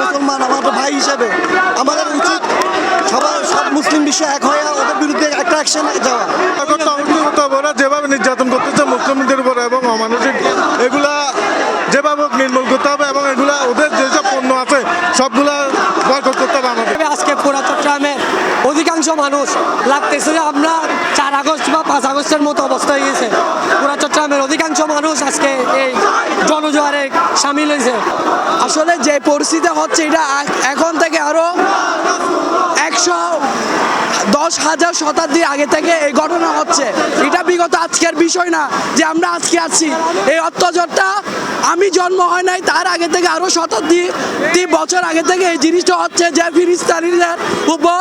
মুসলমান আমাদের ভাই হিসেবে আমাদের উচিত সবার সব মুসলিম বিশ্ব এক হয়ে ওদের বিরুদ্ধে একটা অ্যাকশন যাওয়া। ওরা যেভাবে নির্যাতন করতেছে মুসলিমদের উপরে এবং অমানসিক এগুলা যেভাবে নির্মূল করতে হবে এবং এগুলা ওদের যেসব পণ্য আছে সবগুলা বয়কট করতে হবে আমাদের। আজকে পুরা চট্টগ্রামের অধিকাংশ মানুষ লাগতেছে যে আমরা চার আগস্ট বা পাঁচ আগস্টের মতো অবস্থা হয়ে গেছে পুরা চট্টগ্রামের অধিকাংশ মানুষ আজকে এই জনজোয়ারে সামিল হয়েছে। আসলে যে পরিস্থিতি হচ্ছে এটা এখন থেকে আরও একশো দশ হাজার শতাব্দী আগে থেকে এই ঘটনা হচ্ছে। এটা বিগত আজকের বিষয় না যে আমরা আজকে আছি। এই অত্যাচারটা আমি জন্ম হয় নাই, তার আগে থেকে আরও শতাব্দী বছর আগে থেকে এই জিনিসটা হচ্ছে যে ফিলিস্তানিদের উপর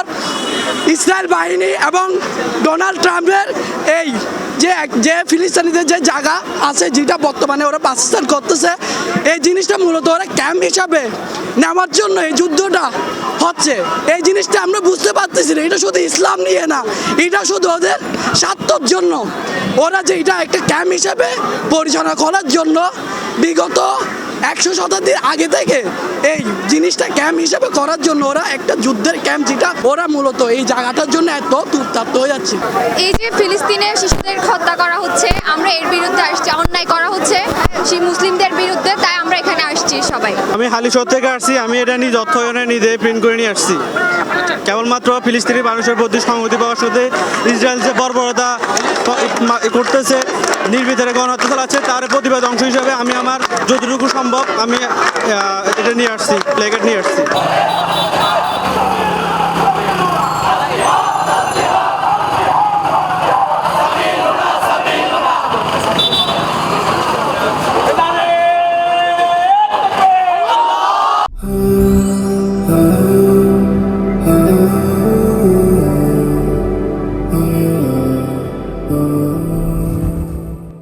ইসরায়েল বাহিনী এবং ডোনাল্ড ট্রাম্পের এই যে যে ফিলিস্তিনিদের যে জায়গা আছে, যেটা বর্তমানে ওরা বাসস্থান করতেছে, এই জিনিসটা মূলত ওরা ক্যাম্প হিসাবে নেওয়ার জন্য এই যুদ্ধটা হচ্ছে। এই জিনিসটা আমরা বুঝতে পারতেছি না, এটা শুধু ইসলাম নিয়ে না। এটা শুধু ওদের স্বার্থর জন্য। ওরা যে এটা একটা ক্যাম্প হিসাবে পরিচালনা করার জন্য বিগত একশো শতাব্দীর আগে থেকে এই জিনিসটা ক্যাম্প হিসাবে করার জন্য ওরা একটা যুদ্ধের ক্যাম্প যেটা ওরা মূলত এই জায়গাটার জন্য এত তুপ্তাপ্ত হয়ে যাচ্ছে। এই যে ফিলিস্তিনে শিশুদের হত্যা করা হচ্ছে, আমরা এর বিরুদ্ধে আসছি অন্যায় করা হচ্ছে সেই মুসলিমদের বিরুদ্ধে তাই আমরা এখানে আসছি সবাই আমি হালিশহর থেকে আসছি, আমি এটা নিয়ে অর্থায়নে নিজে প্রিন্ট করে নিয়ে আসছি। কেবলমাত্র ফিলিস্তিনি মানুষের প্রতি সংহতি পাওয়ার সাথে ইসরায়েল যে বর্বরতা করতেছে নির্বিচারে গণহত্যা চালাচ্ছে, তার প্রতিবাদ অংশ হিসাবে আমি আমার যতটুকু সম্ভব আমি এটা নিয়ে আসছি প্লেকার্ড নিয়ে আসছি।